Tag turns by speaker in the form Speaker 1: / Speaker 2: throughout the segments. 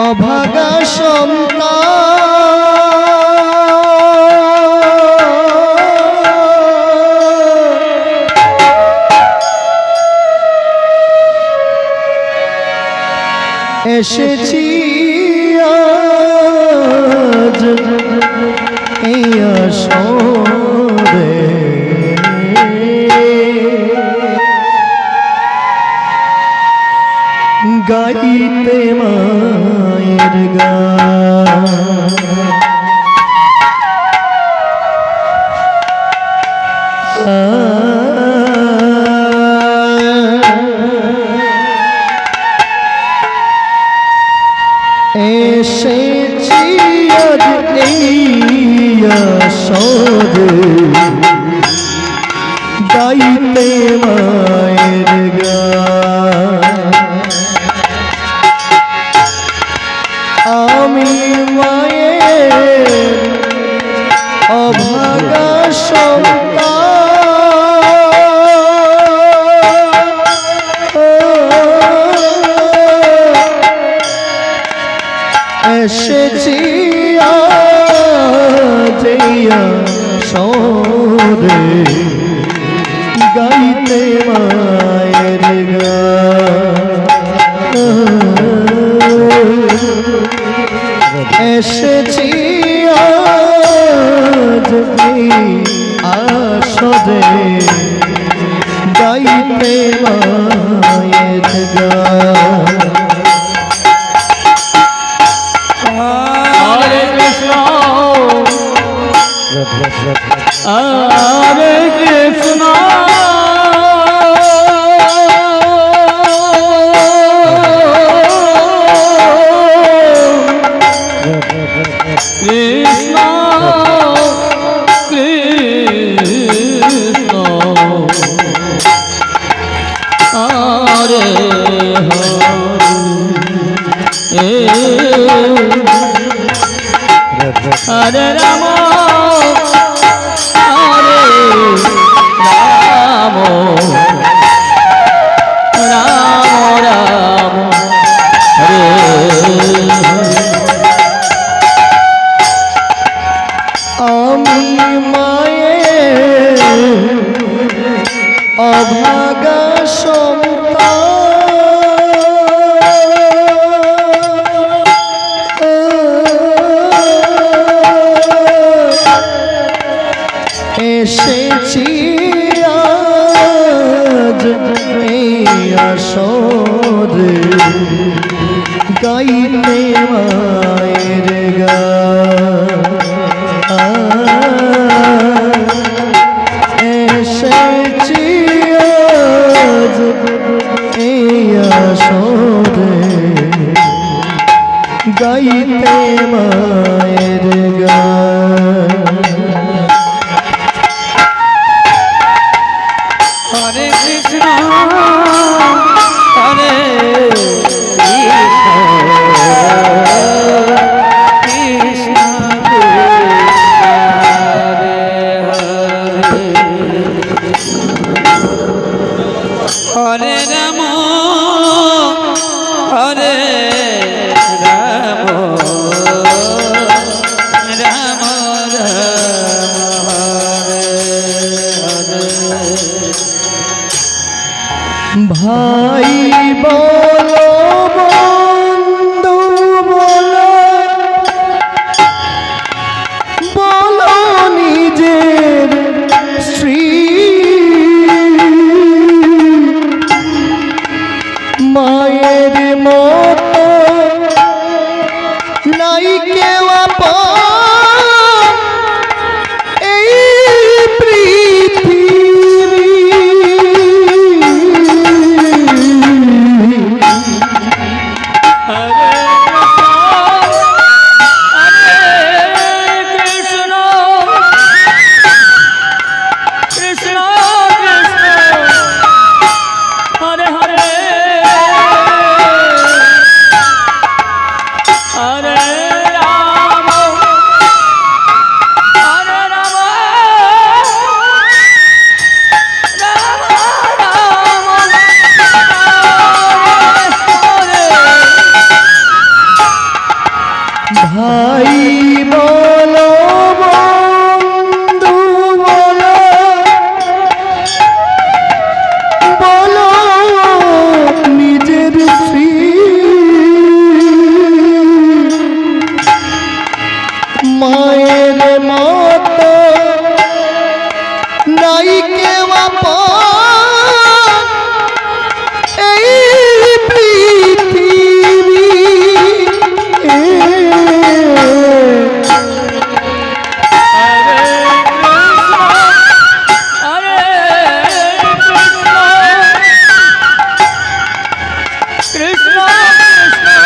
Speaker 1: অভাগা এসেছি গাইতে মায়ের গান। এসেছি আজইয়া সরে গাইতে মায়ের এসেছি আজ আসরে গাইতে মায়ের গান।
Speaker 2: হরে কৃষ্ণ। হরে হরে রাম হরে রাম রাম রাম হরে
Speaker 1: আমি মায়ের অভাগা গাইতে
Speaker 2: হরে রাম।
Speaker 1: Krishna, Krishna.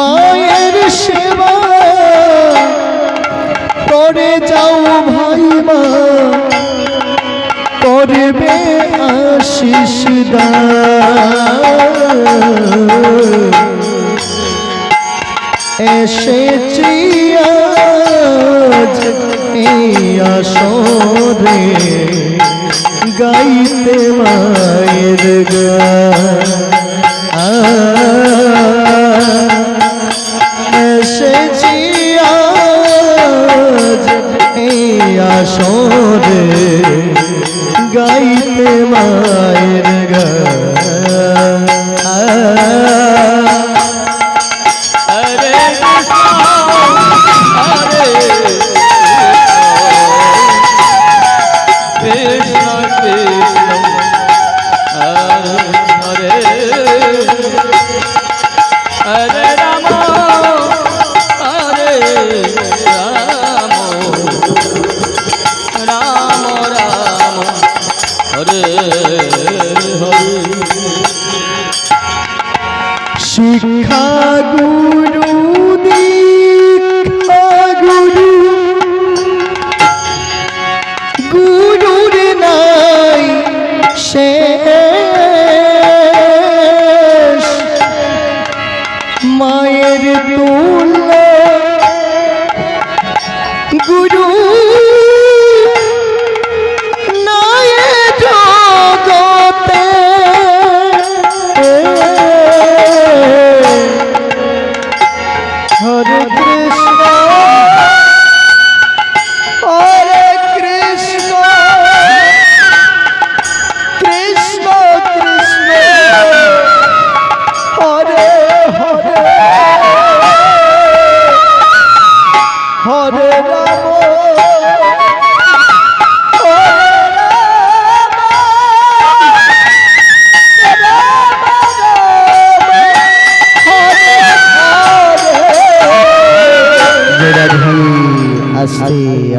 Speaker 1: মায়ের সেবা। করে যাও ভাই মা করবে আশিস এসেছি আজ গাইতে মায়ের গা। আ আসরে গাইতে মায়ের গান। গুরু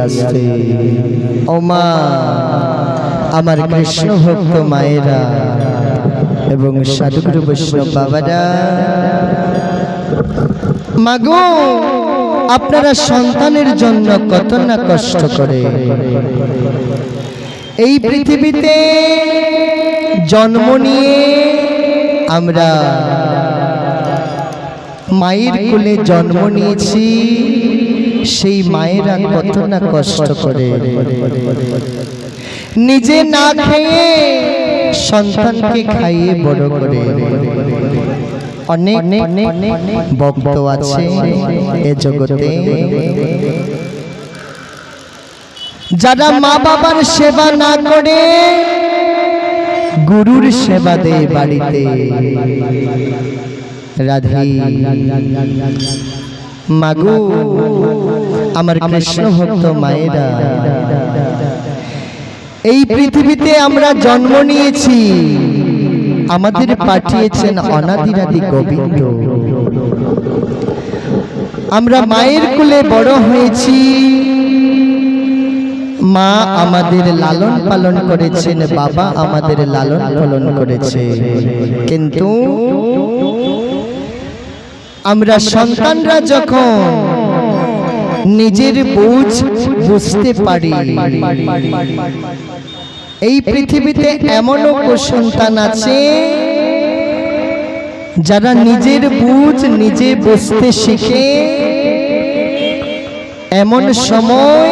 Speaker 1: আস্তে ও মা আমার কৃষ্ণ ভক্ত মায়েরা এবং সাধুগুরু বৈষ্ণব বাবারা মাগো আপনারা সন্তানের জন্য কত না কষ্ট করে। এই পৃথিবীতে জন্ম নিয়ে আমরা মায়ের কোলে জন্ম নিয়েছি। সেই মায়েরা কত না কষ্ট করে নিজে না খেয়ে সন্তানকে খাইয়ে বড় করে অনেক ভক্ত আছে এ জগতে যারা মা বাবার সেবা না করে গুরুর সেবা দেয় বাড়িতে রাধি মাগু আমার কৃষ্ণ ভক্ত মায়েরা। এই পৃথিবীতে আমরা জন্ম নিয়েছি। আমাদের পাঠিয়েছেন অনাদিরাদি গোবিন্দ। আমরা মায়ের কুলে বড় হয়েছি। মা আমাদের লালন পালন করেছেন বাবা আমাদের লালন পালন করেছে। কিন্তু আমরা সন্তানরা যখন নিজের বুঝ বুঝতে পারি। এই পৃথিবীতে এমনও সন্তান আছে, যারা নিজের বুঝ নিজে বুঝতে শিখে। এমন সময়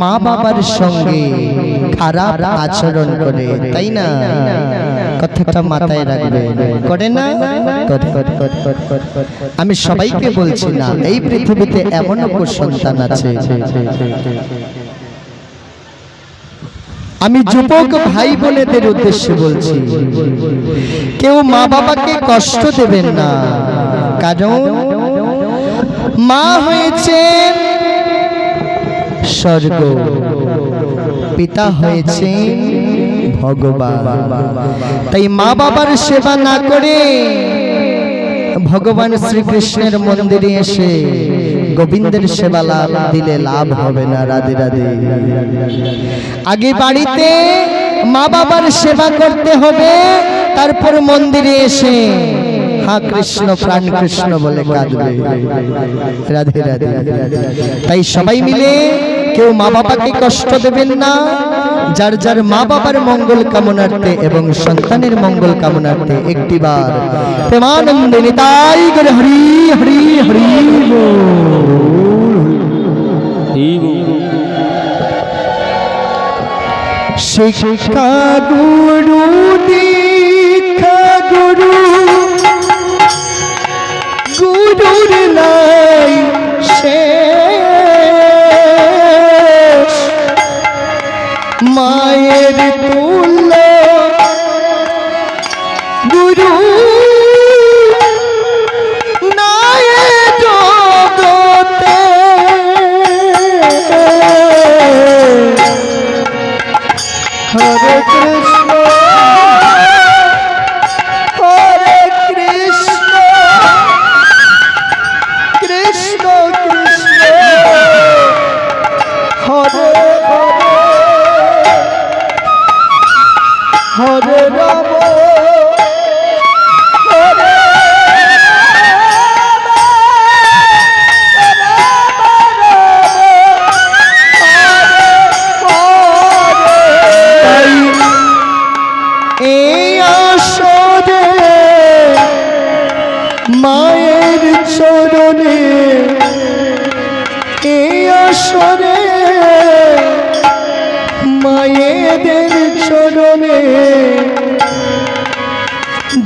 Speaker 1: মা বাবার সঙ্গে খারাপ আচরণ করে, তাই না? কথাটা মাথায় রাখবে। করে না। আমি সবাইকে বলছি না এই পৃথিবীতে এমন সন্তান আছে। আমি যুবক ভাই বোনেদের উদ্দেশ্যে বলছি কেউ মা বাবাকে কষ্ট দেবেন না। কারণ মা হয়েছে স্বর্গ পিতা হয়েছে ভগবান। তাই মা বাবার সেবা না করে ভগবান শ্রীকৃষ্ণের মন্দিরে এসে গোবিন্দের সেবা লাভ দিলে লাভ হবে না রাধে রাধে। আগে বাড়িতে মা বাবার সেবা করতে হবে তারপর মন্দিরে এসে হা কৃষ্ণ, প্রাণ কৃষ্ণ বলে কাঁদবে। রাধে রাধে তাই সবাই মিলে কেউ মা বাবাকে কষ্ট দেবেন না। যার যার মা বাবার মঙ্গল কামনার্থে এবং সন্তানের মঙ্গল কামনার্থে একটিবার প্রেমানন্দে নিতাই করে হরি হরি হরি। শিক্ষা গুরু দীক্ষা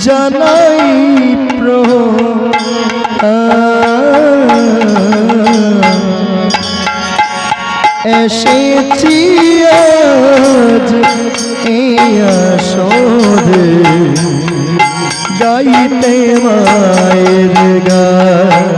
Speaker 1: জানাই প্রণাম। এসেছি আজ আসরে। গাইতে মায়ের গান।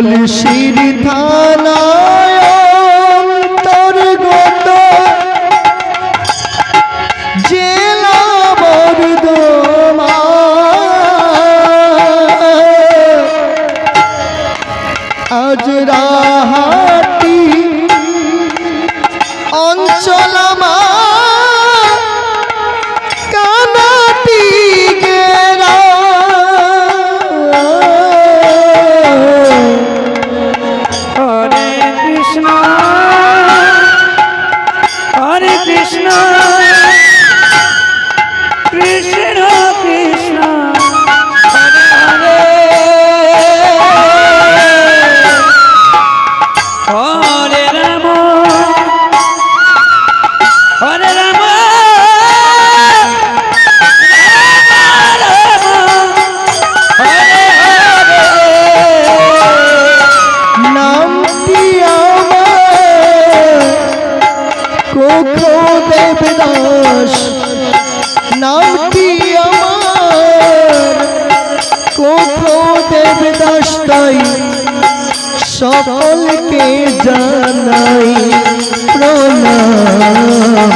Speaker 1: কলসির কোকো দেবদাস নামটি আমার? কোকো দেবদাস তাই সকলকে জানাই প্রণাম।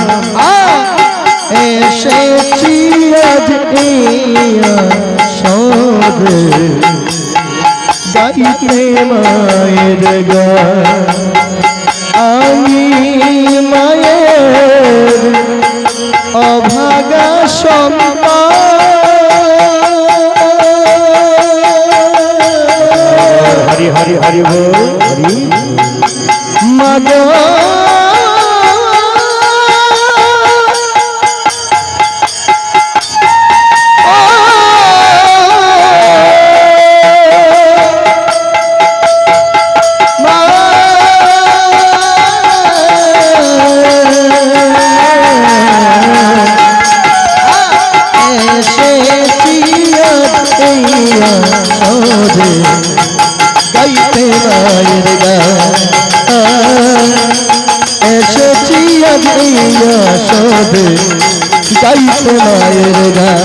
Speaker 1: এসেছি আজ সবে। গাইতে মায়ের গান। আমি মায়ের অভাগা সম্পদ
Speaker 3: হরি হরি হরি হরি।
Speaker 1: মগ গাইতে মায়ের গান এসেছি আমি সবে গাইতে মায়ের গান